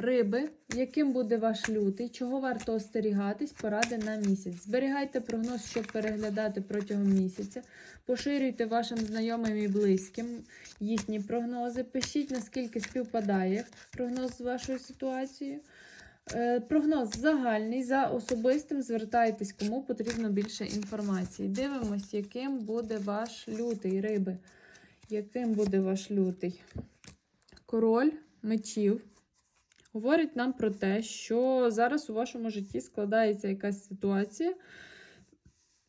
Риби, яким буде ваш лютий, чого варто остерігатись, поради на місяць. Зберігайте прогноз, щоб переглядати протягом місяця. Поширюйте вашим знайомим і близьким їхні прогнози. Пишіть, наскільки співпадає прогноз з вашою ситуацією. Е, Прогноз загальний, за особистим звертайтесь, кому потрібно більше інформації. Дивимось, яким буде ваш лютий, риби. Яким буде ваш лютий? Король мечів говорить нам про те, що зараз у вашому житті складається якась ситуація,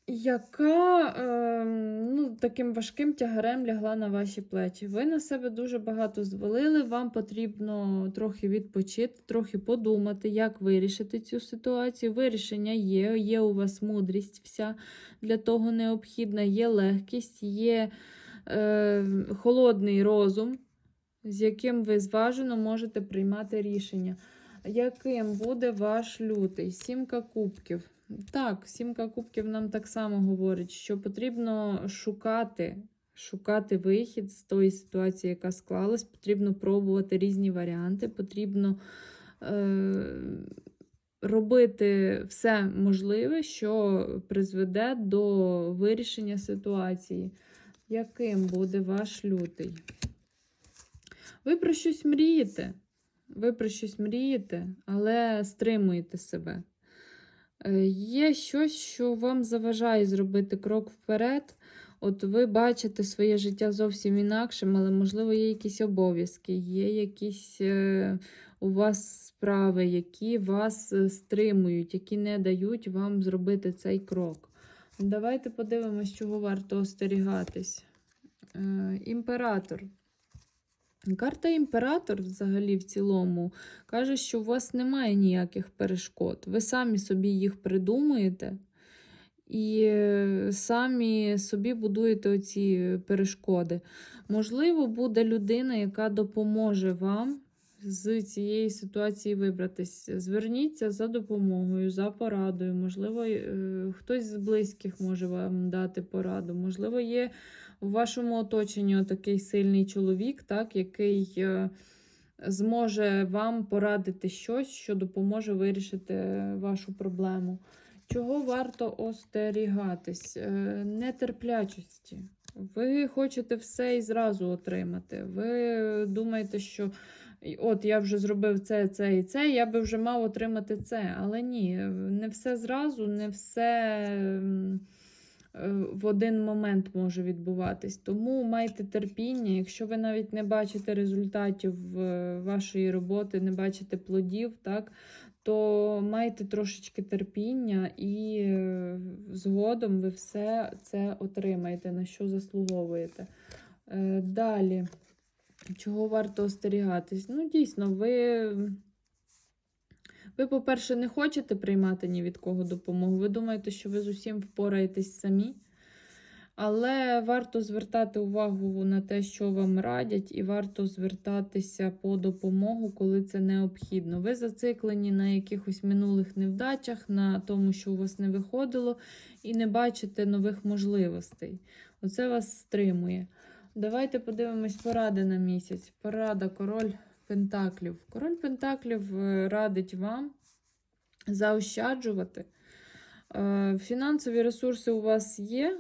яка е, ну, таким важким тягарем лягла на ваші плечі. Ви на себе дуже багато звалили, вам потрібно трохи відпочити, трохи подумати, як вирішити цю ситуацію. Вирішення є, є у вас мудрість вся для того необхідна, є легкість, є е, холодний розум з яким ви зважено можете приймати рішення. Яким буде ваш лютий? Сімка кубків. Так, сімка кубків нам так само говорить, що потрібно шукати, шукати вихід з тої ситуації, яка склалась. Потрібно пробувати різні варіанти, потрібно е, робити все можливе, що призведе до вирішення ситуації. Яким буде ваш лютий? Ви про щось мрієте. Ви про щось мрієте, але стримуєте себе. Е, Є щось, що вам заважає зробити крок вперед. От ви бачите своє життя зовсім інакшим, але, можливо, є якісь обов'язки, є якісь е, у вас справи, які вас е, стримують, які не дають вам зробити цей крок. Давайте подивимось, чого варто остерігатись. Імператор. Карта імператор, взагалі, в цілому, каже, що у вас немає ніяких перешкод. Ви самі собі їх придумуєте і е, самі собі будуєте оці перешкоди. Можливо, буде людина, яка допоможе вам з цієї ситуації вибратись. Зверніться за допомогою, за порадою. Можливо, е, хтось з близьких може вам дати пораду. Можливо, є у вашому оточенні такий сильний чоловік, так, який е, зможе вам порадити щось, що допоможе вирішити вашу проблему. Чого варто остерігатись? Е, Нетерплячості. Ви хочете все і зразу отримати. Ви думаєте, що от я вже зробив це, це і це, я би вже мав отримати це. Але ні, не все зразу, не все е, в один момент може відбуватись. Тому майте терпіння, якщо ви навіть не бачите результатів е, вашої роботи, не бачите плодів, так, то майте трошечки терпіння і е, згодом ви все це отримаєте, на що заслуговуєте. Далі, чого варто остерігатись? Ну, дійсно, ви. Ви, по-перше, не хочете приймати ні від кого допомогу. Ви думаєте, що ви з усім впораєтесь самі. Але варто звертати увагу на те, що вам радять, і варто звертатися по допомогу, коли це необхідно. Ви зациклені на якихось минулих невдачах, на тому, що у вас не виходило, і не бачите нових можливостей. Оце вас стримує. Давайте подивимось поради на місяць. Порада король Пентаклів. Король Пентаклів е, радить вам заощаджувати. Е, Фінансові ресурси у вас є,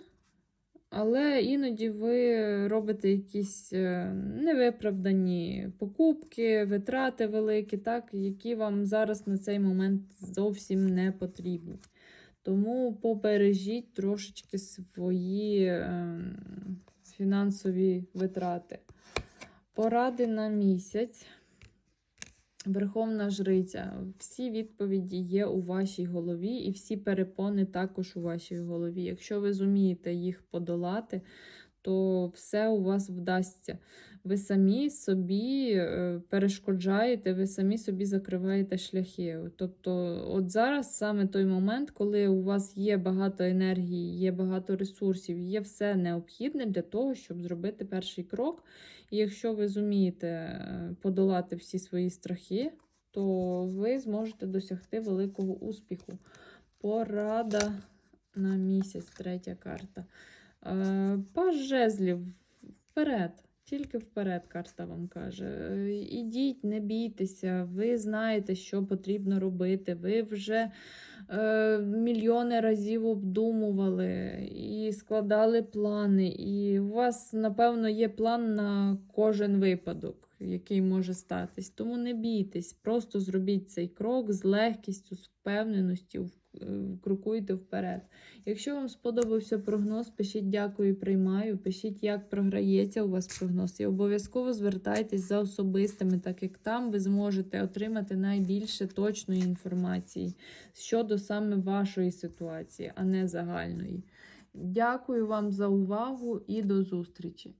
але іноді ви робите якісь е, невиправдані покупки, витрати великі, так, які вам зараз на цей момент зовсім не потрібні. Тому попережіть трошечки свої е, фінансові витрати. Поради на місяць. Верховна Жриця. Всі відповіді є у вашій голові, і всі перепони також у вашій голові. Якщо ви зумієте їх подолати, то все у вас вдасться. Ви самі собі е, перешкоджаєте, ви самі собі закриваєте шляхи. Тобто, от зараз саме той момент, коли у вас є багато енергії, є багато ресурсів, є все необхідне для того, щоб зробити перший крок. І якщо ви зумієте е, подолати всі свої страхи, то ви зможете досягти великого успіху. Порада на місяць, третя карта. Е, Паж жезлів вперед. Тільки вперед карта вам каже. Е, Ідіть, не бійтеся, ви знаєте, що потрібно робити. Ви вже е, мільйони разів обдумували і складали плани. І у вас, напевно, є план на кожен випадок, який може статись. Тому не бійтесь, просто зробіть цей крок з легкістю, з впевненістю, е, крокуйте вперед. Якщо вам сподобався прогноз, пишіть дякую, приймаю. Пишіть, як програється у вас прогноз. І обов'язково звертайтесь за особистими, так як там ви зможете отримати найбільше точної інформації щодо саме вашої ситуації, а не загальної. Дякую вам за увагу і до зустрічі!